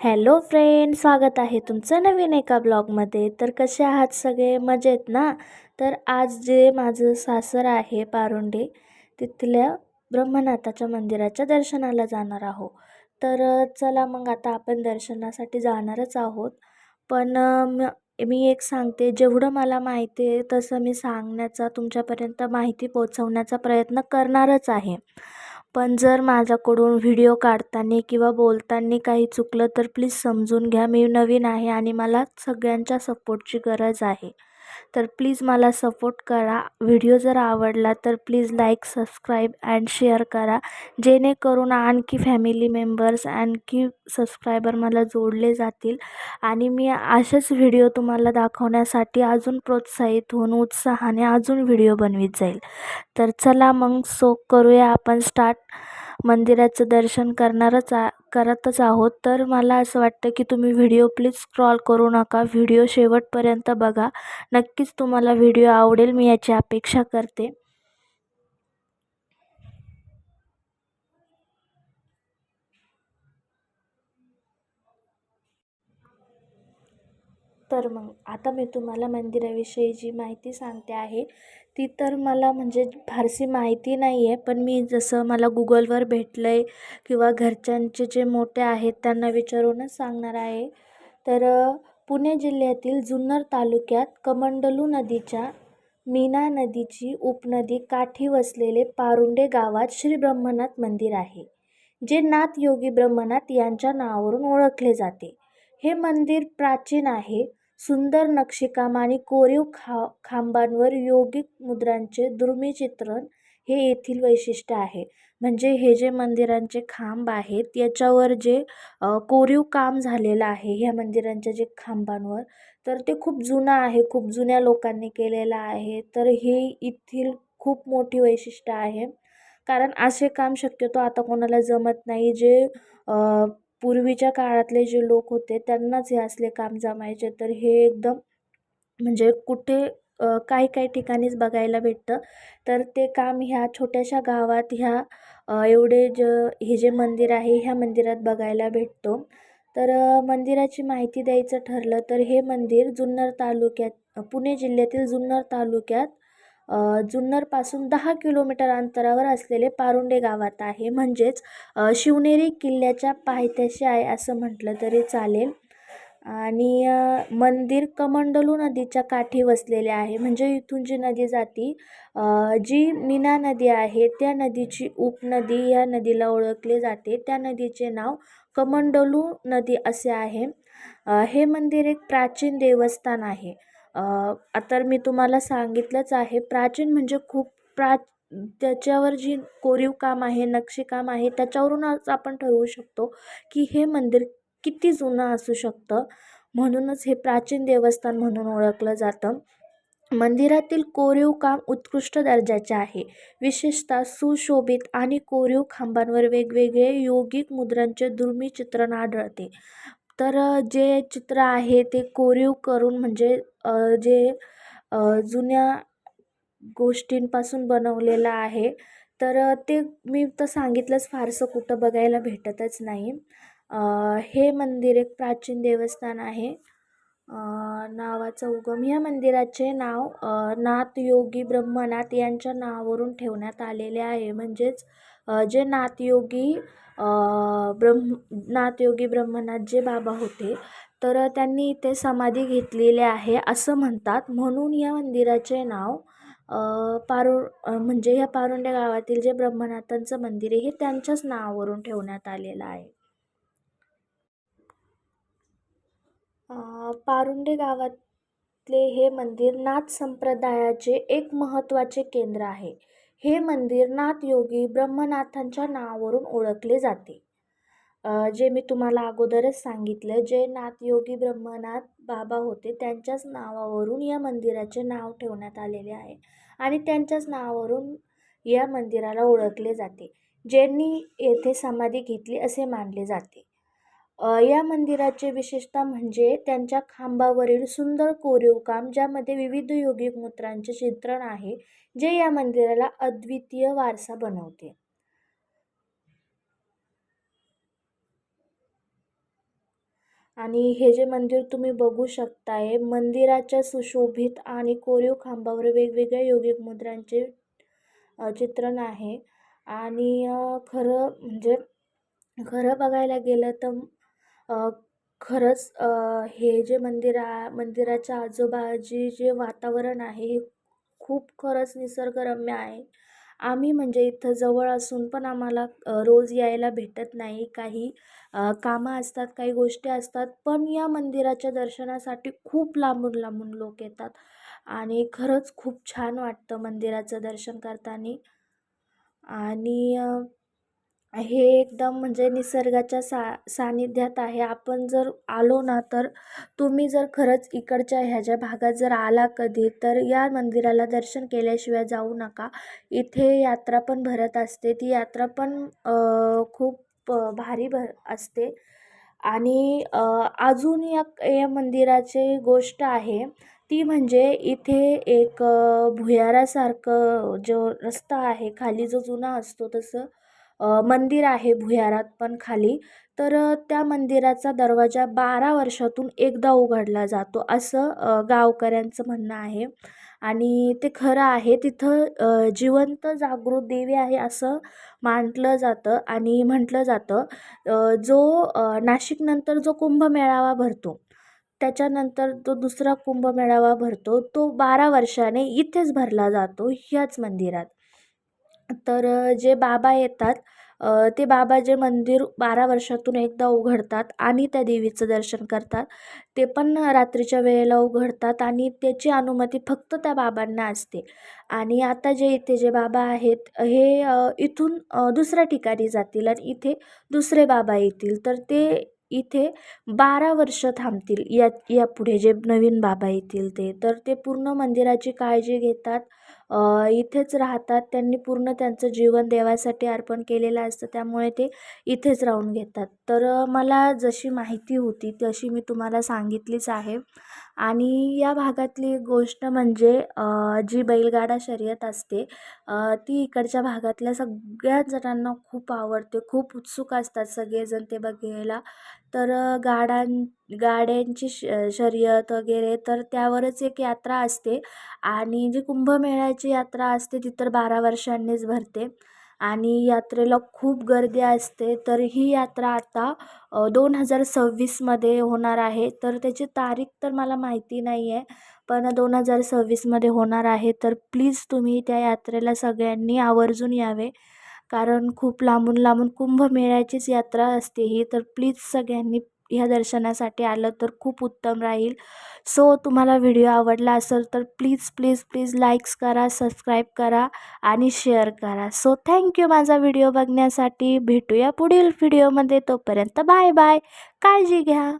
Hello friend स्वागत आहे तुमचं नवीन एका ब्लॉगमध्ये. तर कसे आहात सगळे? मजेत ना? तर आज जे माझं सासर आहे पारुंडे तिथल्या ब्रह्मनाथाच्या मंदिराच्या दर्शनाला जाणार आहोत. तर चला मग आता आपण दर्शनासाठी जाणारच आहोत. पण मी एक सांगते जेवढं मला माहिती आहे तसं मी सांगण्याचा तुमच्यापर्यंत माहिती पोचवण्याचा प्रयत्न करणारच आहे. पण जर माझ्याकडून व्हिडिओ काढताना किंवा बोलताना काही चुकलं तर प्लीज समजून घ्या. मी नवीन आहे आणि मला सगळ्यांच्या सपोर्टची गरज आहे. तर प्लीज मला सपोर्ट करा. व्हिडिओ जर आवडला तर please like subscribe and share करा. जेणेकरून आणखी फॅमिली मेंबर्स आणखी सबस्क्रायबर मला जोडले जातील. आणि मी असेच व्हिडिओ तुम्हाला दाखवण्यासाठी अजून प्रोत्साहित होऊन उत्साहाने अजून व्हिडिओ बनवीत जाईल. तर चला मग सो करूया आपण स्टार्ट मंदिराचं दर्शन करणारच आ करतच आहोत. तर मला असं वाटतं की तुम्ही व्हिडिओ प्लीज स्क्रॉल करू नका. व्हिडिओ शेवटपर्यंत बघा. नक्कीच तुम्हाला व्हिडिओ आवडेल. मी याची अपेक्षा करते. तर मग आता मी तुम्हाला मंदिराविषयी जी माहिती सांगते आहे ती तर मला म्हणजे फारशी माहिती नाही आहे पण मी जसं मला गुगलवर भेटलं आहे किंवा घरच्यांचे जे मोठे आहेत त्यांना विचारूनच सांगणार आहे. तर पुणे जिल्ह्यातील जुन्नर तालुक्यात कमंडलू नदीच्या मीना नदीची उपनदी काठी वसलेले पारुंडे गावात श्री ब्रह्मनाथ मंदिर आहे जे नाथ योगी ब्रह्मनाथ यांच्या नावावरून ओळखले जाते. हे मंदिर प्राचीन आहे सुंदर नक्षीकाम आणि कोरीव खा खांबांवर योगिक मुद्रांचे दुर्मिळ चित्रण हे येथील वैशिष्ट्य आहे. म्हणजे हे जे मंदिरांचे खांब आहेत याच्यावर जे कोरीव काम झालेलं आहे ह्या मंदिरांच्या जे खांबांवर तर ते खूप जुनं आहे खूप जुन्या लोकांनी केलेलं आहे. तर हे येथील खूप मोठी वैशिष्ट्य आहे. कारण असे काम शक्यतो आता कोणाला जमत नाही जे पूर्वीच्या काळातले जे लोक होते त्यांनाच हे असले काम जमायचे. तर हे एकदम म्हणजे कुठे काही काही ठिकाणीच बघायला भेटतं. तर ते काम ह्या छोट्याशा गावात ह्या एवढे ज हे जे मंदिर आहे ह्या मंदिरात बघायला भेटतो. तर मंदिराची माहिती द्यायचं ठरलं तर हे मंदिर जुन्नर तालुक्यात पुणे जिल्ह्यातील जुन्नर तालुक्यात जुन्नरपासून दहा किलोमीटर अंतरावर असलेले पारुंडे गावात आहे. म्हणजेच शिवनेरी किल्ल्याच्या पायथ्याशी आहे असं म्हटलं तरी चालेल. आणि मंदिर कमंडलू नदीच्या काठी वसलेले आहे. म्हणजे इथून जी नदी जाती जी मीना नदी आहे त्या नदीची उपनदी या नदीला ओळखले जाते. त्या नदीचे नाव कमंडलू नदी असे आहे. हे मंदिर एक प्राचीन देवस्थान आहे. आता मी तुम्हाला सांगितलंच आहे प्राचीन म्हणजे खूप प्रा त्याच्यावर जी कोरीव काम आहे नक्षीकाम आहे त्याच्यावरूनच आपण ठरवू शकतो की हे मंदिर किती जुनं असू शकतं. म्हणूनच हे प्राचीन देवस्थान म्हणून ओळखलं जातं. मंदिरातील कोरीव काम उत्कृष्ट दर्जाचे आहे. विशेषतः सुशोभित आणि कोरीव खांबांवर वेगवेगळे योगिक मुद्रांचे दुर्मिळ चित्रण आढळते. तर जे चित्र आहे ते कोरीव करून म्हणजे जे जुन्या गोष्टींपासून बनवलेलं आहे तर ते मी तर सांगितलंच फारसं कुठं बघायला भेटतच नाही. हे मंदिर एक प्राचीन देवस्थान आहे. नावाचा उगम ह्या मंदिराचे नाव नाथ योगी ब्रह्मनाथ यांच्या नावावरून ठेवण्यात आलेले आहे. म्हणजेच जे नाथयोगी ब्रह्म नाथयोगी ब्रह्मनाथ जे बाबा होते तर त्यांनी इथे समाधी घेतलेली आहे असं म्हणतात. म्हणून या मंदिराचे नाव पारु म्हणजे या पारुंडे गावातील जे ब्रह्मनाथांचं मंदिर आहे हे त्यांच्याच नावावरून ठेवण्यात आलेलं आहे. पारुंडे गावातले हे मंदिर नाथ संप्रदायाचे एक महत्त्वाचे केंद्र आहे. हे मंदिर नाथयोगी ब्रह्मनाथांच्या नावावरून ओळखले जाते. जे मी तुम्हाला अगोदरच सांगितलं जे नाथयोगी ब्रह्मनाथ बाबा होते त्यांच्याच नावावरून या मंदिराचे नाव ठेवण्यात आलेले आहे आणि त्यांच्याच नावावरून या मंदिराला ओळखले जाते ज्यांनी येथे समाधी घेतली असे मानले जाते. या मंदिराचे विशेषता म्हणजे त्यांच्या खांबावरील सुंदर कोरीव काम ज्यामध्ये विविध योगी मुद्रांचे चित्रण आहे जे या मंदिराला अद्वितीय वारसा बनवते. आणि हे जे मंदिर तुम्ही बघू शकताय मंदिराच्या सुशोभित आणि कोरीव खांबावर वेगवेगळ्या योगिक मुद्रांचे चित्रण आहे. आणि खरं म्हणजे खरं बघायला गेलं तर खरंच हे जे मंदिरा मंदिराच्या आजूबाजी जे वातावरण आहे हे खूप खरंच निसर्गरम्य आहे. आम्ही म्हणजे इथं जवळ असून पण आम्हाला रोज यायला भेटत नाही. काही कामं असतात काही गोष्टी असतात. पण या मंदिराच्या दर्शनासाठी खूप लांबून लांबून लोक येतात. आणि खरंच खूप छान वाटतं मंदिराचं दर्शन करताना. आणि हे एकदम म्हणजे निसर्गाच्या सा सानिध्यात आहे. आपण जर आलो ना तर तुम्ही जर खरंच इकडच्या ह्याच्या भागात जर आला कधी तर या मंदिराला दर्शन केल्याशिवाय जाऊ नका. इथे यात्रा पण भरत असते. ती यात्रा पण खूप भारी भर असते. आणि अजून या या मंदिराची गोष्ट आहे. ती म्हणजे इथे एक भुयारासारखं जो रस्ता आहे खाली जो जुना असतो तसं मंदिर आहे भुयारात पण खाली. तर त्या मंदिराचा दरवाजा बारा वर्षातून एकदा उघडला जातो असं गावकऱ्यांचं म्हणणं आहे. आणि ते खरं आहे तिथं जिवंत जागृत देवी आहे असं मानलं जातं आणि म्हटलं जातं जो नाशिकनंतर जो कुंभमेळावा भरतो त्याच्यानंतर जो दुसरा कुंभमेळावा भरतो तो बारा वर्षाने इथेच भरला जातो ह्याच मंदिरात. तर जे बाबा येतात ते बाबा जे मंदिर बारा वर्षातून एकदा उघडतात आणि त्या देवीचं दर्शन करतात ते पण रात्रीच्या वेळेला उघडतात आणि त्याची अनुमती फक्त त्या बाबांना असते. आणि आता जे इथे जे बाबा आहेत हे इथून दुसऱ्या ठिकाणी जातील आणि इथे दुसरे बाबा येतील. तर ते इथे बारा वर्ष थांबतील या यापुढे जे नवीन बाबा येतील ते. तर ते पूर्ण मंदिराची काळजी घेतात इथेच राहतात. त्यांनी पूर्ण त्यांचं जीवन देवासाठी अर्पण केलेलं असतं. त्यामुळे ते इथेच राहून घेतात. तर मला जशी माहिती होती तशी मी तुम्हाला सांगितलीच आहे. आणि या भागातली गोष्ट म्हणजे जी बैलगाडा शर्यत असते ती इकडच्या भागातल्या सगळ्या जणांना खूप आवडते. खूप उत्सुक असतात सगळेजण ते बघायला. तर गाडां गाड्यां गाड्यांची श शर्यत वगैरे तर त्यावरच एक यात्रा असते. आणि जी कुंभमेळ्याची यात्रा असते ती तर बारा वर्षांनीच भरते. आणि यात्रेला खूप गर्दी असते. तर ही यात्रा आता दोन हजार सव्वीसमध्ये होणार आहे. तर त्याची तारीख तर मला माहिती नाही आहे पण दोन हजार सव्वीसमध्ये होणार आहे. तर प्लीज तुम्ही त्या यात्रेला सगळ्यांनी आवर्जून यावे. कारण खूप लांबून लांबून कुंभमेळ्याचीच यात्रा असते ही. तर प्लीज सगळ्यांनी ह्या दर्शनासाठी आलं तर खूप उत्तम राहील. सो तुम्हाला व्हिडिओ आवडला असेल तर प्लीज प्लीज प्लीज लाईक्स करा सबस्क्राईब करा आणि शेअर करा. सो थँक्यू माझा व्हिडिओ बघण्यासाठी. भेटूया पुढील व्हिडिओमध्ये तोपर्यंत बाय बाय काळजी घ्या.